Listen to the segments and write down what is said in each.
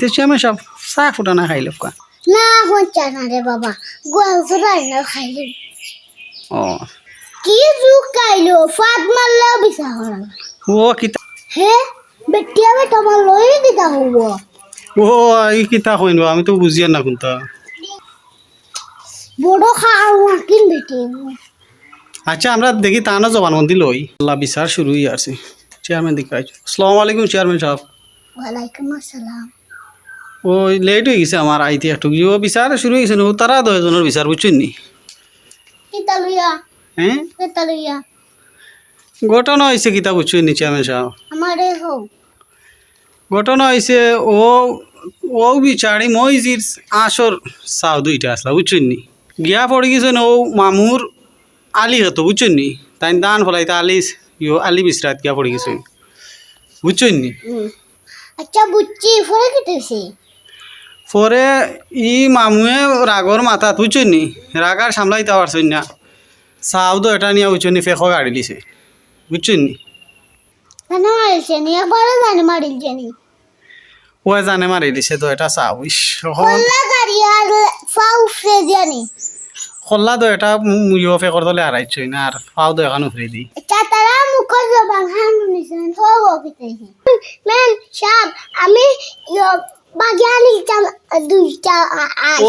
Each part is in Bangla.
তো সাহেব চাহ ফুটানা খাই লোক না হচ্ছে না রে বাবা। গোয়াল রান্না খাইলি। ও। কি যুগ খাইলো ফাত হল ও কিতা হে বেটিয়া বেটা হব ও এই কিতা কইন আমি তো বুঝিয়া না কোনটা। বড় কিন বেটি? আচ্ছা আমরা দেখি তানো জবানবন্দি লই। আল্লাহ বিচার শুরু হয়ে আছে। চেয়ারম্যান দিকে আসসালামু আলাইকুম চেয়ারম্যান সাহেব। ওয়ালাইকুম আসসালাম। ওই লেট হয়ে গেছে আমার আইতে একটু। ও বিচার শুরু হয়ে গেছে ও তারা দশজনের বিচার বুঝছেন নি? হ্যাঁ? ঘটনা হয়েছে কিতা বুঝছেন নি চেয়ারম্যান সাহেব? ঘটনা হয়েছে ও ও বিচারি মই জির আঁশর চাও দুইটা আসলা বুঝছেন নি? গিয়া পড়ে গেছেন ও মামুর আলি হতো বুঝছেন নি? তাই দান ফলাইতে আলি ইয়ো আলি বিসরাত গিয়া পড়ে গেছেন বুঝছেন নি? আচ্ছা বুঝছি ফলে কেটেছি? পরে ই মামুয়ে রাগর মাথা বুঝছেন নি রাগার সামলাইতে পারছেন না। চাও তো এটা নিয়ে বুঝছেন নি ফেঁকো গাড়ি দিছে বুঝছেন ও জানে মারি দিছে তো এটা চাও আর খোল্লা তো এটা ইয়ে ফেকর তলে আড়াইছই না আর পাও তো এখন উফরে দিই আমি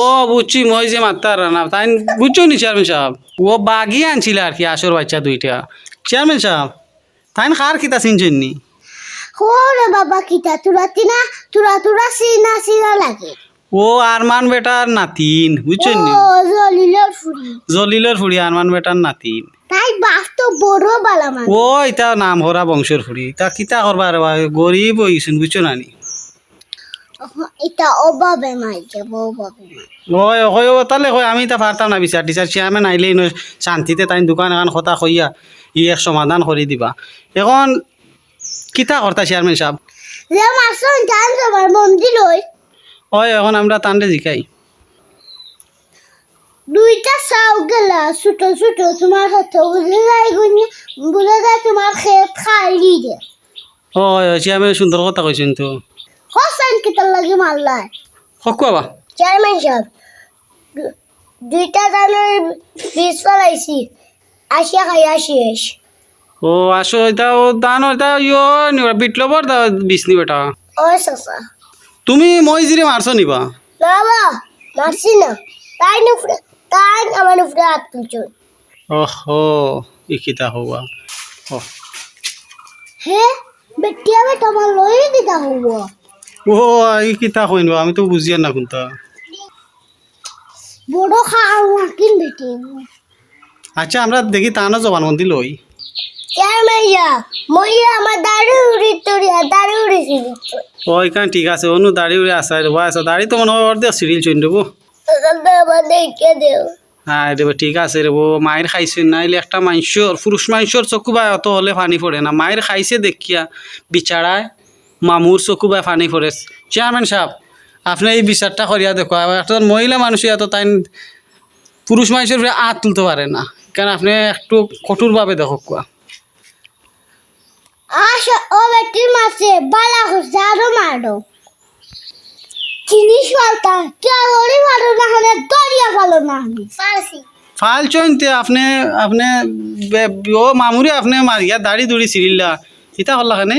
ও বুঝছি মই যে মাত্তার না তাই বুঝছ নি চেয়ারম্যান সাহেব? ও বাগি আনছিল আর কি আসর বাচ্চা দুইটা। চেয়ারম্যান সাহেব তাই খার কিতা চিনছেন নি? হোরে বাবা কিতা তুরা তিনা তুরা তুরা সিনা সিনা লাগে। ও আরমান বেটার নাতিন বুঝছেন নি? জলিলের ফুরি জলিলের ফুড়ি আরমান বেটার নাতিন। তাই বাপ তো বড় বালা ও ইতা নাম হরা বংশের ফুড়ি তা কিতা করবার গরিব হইছেন বুঝছ না নি? এটা অভাবে মাই যাব অভাবে ওই হয় হয় আমি তা পারতাম না বিচার টিচার চেয়ারম্যান আইলেই নয় শান্তিতে তাই দোকান এখন কথা কইয়া ই এক সমাধান করে দিবা। এখন কিতা করতা চেয়ারম্যান সাহেব? যে মাসন জান তোমার মন্দির ওই ওই এখন আমরা তান্ডে জিকাই। দুইটা চাও গেলা ছোট ছোট তোমার সাথে বুঝে যায় গুনি বুঝে যায় তোমার খেত খাইলি দে ওই চেয়ারম্যান সুন্দর কথা কইছেন তো হোসেন কিতার লাগে মারলাই হক বা চেয়ারম্যান সাহেব দুইটা জানের ফিস ফলাইছি আসিয়া খাইয়া শেষ। ও আসো এটা ও দান এটা ইয়ো নিবা বিপ্লবর দা বিসনি বেটা। ও সসা তুমি মই জিরে মারছো নিবা না বা মারছি না। তাই নুফরে তাই আমার নুফরে হাত তুলছো। ওহো ই কিতা হওয়া। ও। হে বেটিয়া বেটা আমার লই দিতা হব ও ই কিতা কইনবা? আমি তো বুঝিয়া না কোনটা। বড় খাওয়া কিন বেটি আচ্ছা আমরা দেখি তানো জবানবন্দি লই। চেয়ারম্যান সাহেব মই আমার দাড়ি উড়ি তুড়িয়া দাড়ি উড়িছিল ও এখানে ঠিক আছে অনু দাড়ি উড়ে আসাই দেবো আসা। দাড়ি তো মনে হয় দিয়ে সিরিল চইন দেবো। দেখে দেও। হ্যাঁ দেবো ঠিক আছে রেবো মায়ের খাইছে নাইলে একটা মাংসর পুরুষ মাংসর চকু বাই অত হলে পানি পড়ে না। মায়ের খাইছে দেখিয়া বিচারায় মামুর চকু বা পানি পড়ে চেয়ারম্যান সাহেব আপনি এই বিচারটা করিয়া দেখো একটা মহিলা মানুষ এত তাই পুরুষ মানুষের উপরে আত তুলতে পারে না। কেন আপনি একটু কঠোরভাবে দেখো কোয়া আশা ও বেটির মাসে বালা হচ্ছে মারো জিনিস পাল্টা কেউরি মারো না হলে দরিয়া পালো না আমি ফাল চইনতে আপনি আপনি বে- ও মামুরে আপনি মারিয়া দাড়ি দুড়ি সিরিল্লা ইতা হল্লা খানে